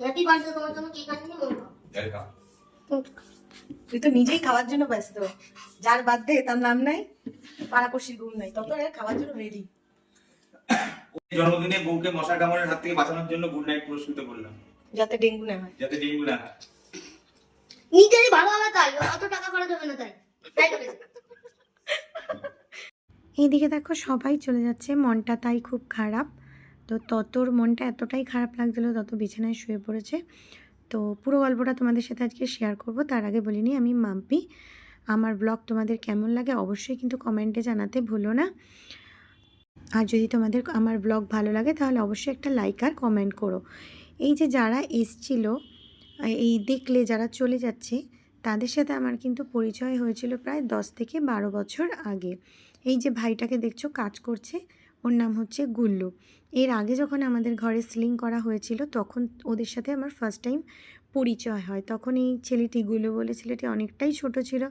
Happy birthday তোমার জন্য cake আনিনি মন ওয়েলকাম তুই তো নিজেই খাওয়ার জন্য ব্যস্ত। যার বার্থডে তার নাম নাই পাড়াপড়শির গুণ নাই তত খাওয়ার জন্য রেডি জন্মদিনে বউকে মশার কামড়ের হাত থেকে বাঁচানোর জন্য গুড নাইট পুরস্কৃত করলাম। যাতে ডেঙ্গু না হয়। যাতে ডেঙ্গু না হয়। নিজেরই ভালো হবে তাই অত টাকা খরচ হবে না তাই। তাই এইদিকে দেখো সবাই চলে যাচ্ছে মনটা তাই খুব খারাপ। তো ততর মনটা এতটাই খারাপ লাগছিল, তত বিছানায় শুয়ে পড়েছে। তো পুরো গল্পটা তোমাদের সাথে আজকে শেয়ার করব। তার আগে বলিনি আমি মাম্পি। আমার ব্লগ তোমাদের কেমন লাগে অবশ্যই কিন্তু কমেন্টে জানাতে ভুলো না। আর যদি তোমাদের আমার ব্লগ ভালো লাগে, তাহলে অবশ্যই একটা লাইক আর কমেন্ট করো। এই যে যারা এসছিল, এই দেখলে যারা চলে যাচ্ছে, তাদের সাথে আমার কিন্তু পরিচয় হয়েছিল প্রায় দশ থেকে বারো বছর আগে। এই যে ভাইটাকে দেখছ, কাজ করছে। ওর নাম হচ্ছে গুল্লু। এর আগে যখন আমাদের ঘরে সিলিং করা হয়েছিল, তখন ওদের সাথে আমার ফার্স্ট টাইম পরিচয় হয়। তখন এই ছেলেটি গুলো বলে ছেলেটি অনেকটাই ছোট ছিল।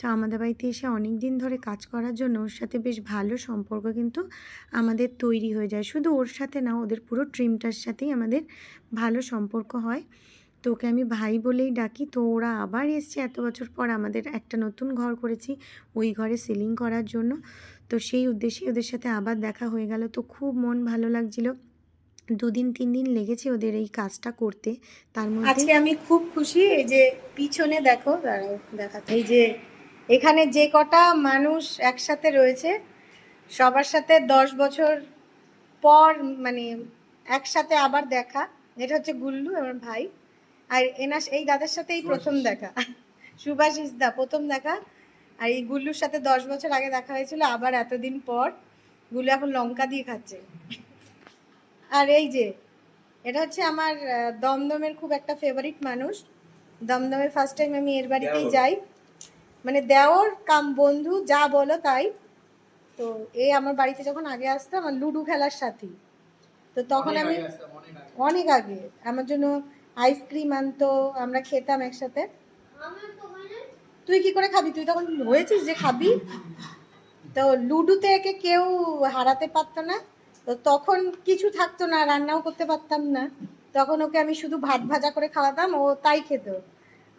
তো আমাদের বাড়িতে এসে অনেক দিন ধরে কাজ করার জন্য ওর সাথে বেশ ভালো সম্পর্ক কিন্তু আমাদের তৈরি হয়ে যায়। শুধু ওর সাথে না, ওদের পুরো ট্রিমটার সাথেই আমাদের ভালো সম্পর্ক হয়। তো ওকে আমি ভাই বলেই ডাকি। তো ওরা আবার এসছে। এত বছর পর আমাদের একটা নতুন ঘর করেছি, ওই ঘরে সিলিং করার জন্য। তো সেই উদ্দেশ্যে ওদের সাথে আবার দেখা হয়ে গেল। তো খুব মন ভালো লাগছিল। দুদিন তিন দিন লেগেছে ওদের এই কাজটা করতে। তার মধ্যে আজকে আমি খুব খুশি এই যে পিছনে দেখো দেখাতে এই যে এখানে যে কটা মানুষ একসাথে রয়েছে সবার সাথে দশ বছর পর মানে একসাথে আবার দেখা। এটা হচ্ছে গুল্লু আমার ভাই। আর এনার এই দাদার সাথে এই প্রথম দেখা। সুভাষিস দা প্রথম দেখা। আর এই গুল্লুর সাথে দশ বছর আগে দেখা হয়েছিল আবার এতদিন পর গুল্লু এখন লঙ্কা দিয়ে খাচ্ছে। আর এই যে এটা হচ্ছে আমার দমদমের খুব একটা ফেভারিট মানুষ। দমদমে ফার্স্ট টাইম আমি এর বাড়িতেই যাই। মানে দেওর কাম বন্ধু যা বলো তাই। তো এ আমার বাড়িতে যখন আগে আসতো আমার লুডো খেলার সাথী। তো তখন আমি অনেক আগে। আমার জন্য আইসক্রিম আনতো আমরা খেতাম একসাথে। তুই কি করে খাবি? তুই তখন হয়েছিস যে খাবি? তো লুডুতে একে কেউ হারাতে পারতো না। তো তখন কিছু থাকতো না, রান্নাও করতে পারতাম না। তখন ওকে আমি শুধু ভাত ভাজা করে খাওয়াতাম, ও তাই খেত।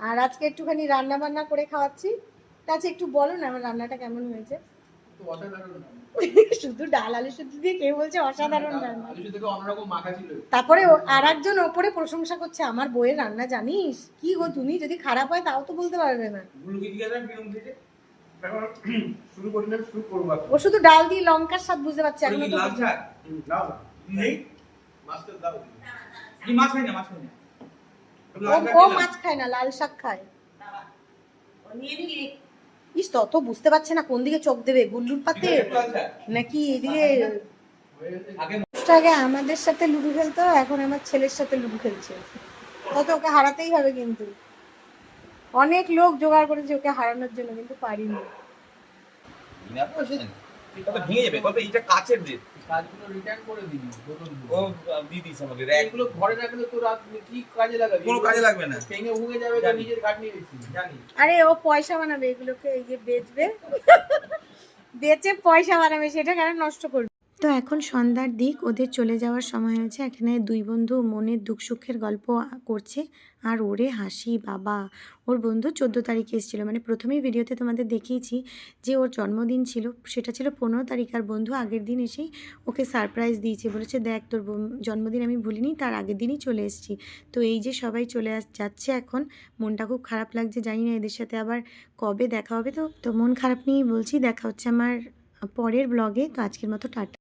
আর আজকে একটুখানি রান্না বান্না করে খাওয়াচ্ছি। তা আচ্ছা একটু বলো না আমার রান্নাটা কেমন হয়েছে? শুধু ডাল আলু শুধু দিয়ে কেউ বলছে অসাধারণ রান্না তারপরে আর একজন ওপরে প্রশংসা করছে আমার বইয়ের রান্না জানিস? কি গো তুমি? যদি খারাপ হয় তাও তো বলতে পারবে না। গুলুকে জিজ্ঞাসা কিরম খেয়েছে? তারপর শুরু করি না শুরু করব এখন। ও শুধু ডাল দিয়ে লঙ্কার স্বাদ বুঝতে পারছে এখনও কি তো কি মাছ খাই না মাছ খাই না। ও- ও মাছ খায় না লাল শাক খায়। ইস, তত বুঝতে পারছে না কোন দিকে চোখ দেবে গুল্লুর পাতে নাকি এদিকে আগে আমাদের সাথে লুডু খেলতো, এখন আমার ছেলের সাথে লুডু খেলছে। তত ওকে হারাতেই হবে কিন্তু। অনেক লোক জোগাড় করেছে ওকে হারানোর জন্য, কিন্তু পারিনি। ভেঙে যাবে এইটা কাচের কাজগুলো রিটার্ন করে দিবি ও দিয়ে দিস আমাকে। এগুলো ঘরে রাখলে তো রাত কি কাজে লাগাবি? কোনো কাজে লাগবে না। ভেঙে ভুঙে যাবে তার নিজের কাঠ নিয়ে জানি। আরে ও পয়সা বানাবে এগুলোকে এই যে বেচবে। বেচে পয়সা বানাবে সেটা কেন নষ্ট করবে? তো এখন সন্ধ্যার দিক, ওদের চলে যাওয়ার সময় হয়েছে। এখানে দুই বন্ধু মনের দুঃখ সুখের গল্প করছে আর ওরে হাসি, বাবা। ওর বন্ধু চোদ্দ তারিখে এসেছিল। মানে প্রথমেই ভিডিওতে তোমাদের দেখিয়েছি যে ওর জন্মদিন ছিল। সেটা ছিল পনেরো তারিখ আর বন্ধু আগের দিন এসেই ওকে সারপ্রাইজ দিয়েছে। বলেছে, দেখ, তোর জন্মদিন আমি ভুলিনি, তার আগের দিনই চলে এসেছি। তো এই যে সবাই চলে যাচ্ছে এখন। মনটা খুব খারাপ লাগছে, জানি না এদের সাথে আবার কবে দেখা হবে। তো তো মন খারাপ নিয়েই বলছি, দেখা হচ্ছে আমার পরের ব্লগে তো আজকের মতো টাটা।